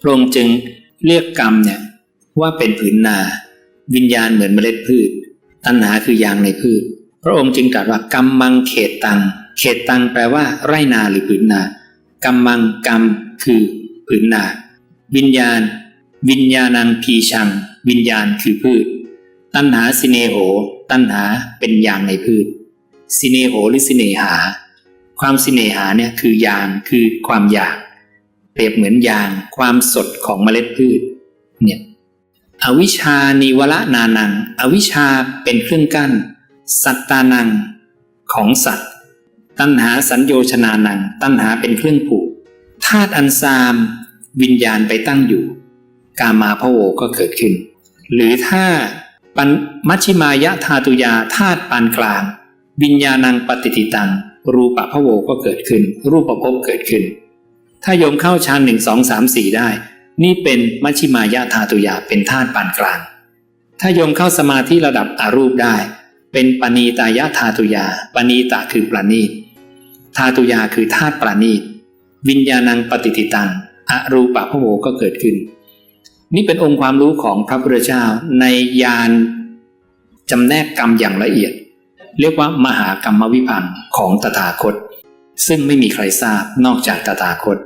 พระองค์จึงเรียกกรรมเนี่ยว่าเป็นผืนนา วิญญาณเหมือนเมล็ดพืช ตัณหาคือยางในพืช พระองค์จึงตรัสว่ากรรมมังเขตตัง เขตตังแปลว่าไร่นาหรือผืนนากรรมมังกรรมคือผืนนา วิญญาณ วิญญาณังพีชัง วิญญาณคือพืช ตัณหาสิเนโห ตัณหาเป็นยางในพืชสิเนโหหรือสิเนหา ความสิเนหาเนี่ยคือยางคือความอยาก เปรียบเหมือนยางความสดของเมล็ดพืชเนี่ยอวิชานิวละนานัง อวิชาเป็นเครื่องกั้น สัตตานังของสัตว์ ตัณหาสัญโยชนานัง ตัณหาเป็นเครื่องผูกธาตุอันซาม วิญญาณไปตั้งอยู่ กามาพะโวก็เกิดขึ้น หรือถ้าปัญมัชชิมายะธาตุยาธาตุปานกลาง วิญญาณังปฏิติตัง รูปะพะโวก็เกิดขึ้น รูปภพเกิดขึ้น ถ้าโยมเข้าฌานหนึ่งสองสามสี่ได้ นี่เป็นมัชชิมายะธาตุยาเป็นธาตุปานกลาง ถ้าโยมเข้าสมาธิระดับอารูปได้ เป็นปณีตายะธาตุยาปณีตาคือประณีตธาตุยาคือธาตุประณีตวิญญาณังปฏิติตังอรูปะพะโวก็เกิดขึ้น นี่เป็นองค์ความรู้ของพระพุทธเจ้าในยานจำแนกกรรมอย่างละเอียด เรียกว่ามหากรรมวิพังของตถาคต ซึ่งไม่มีใครทราบนอกจากตถาคต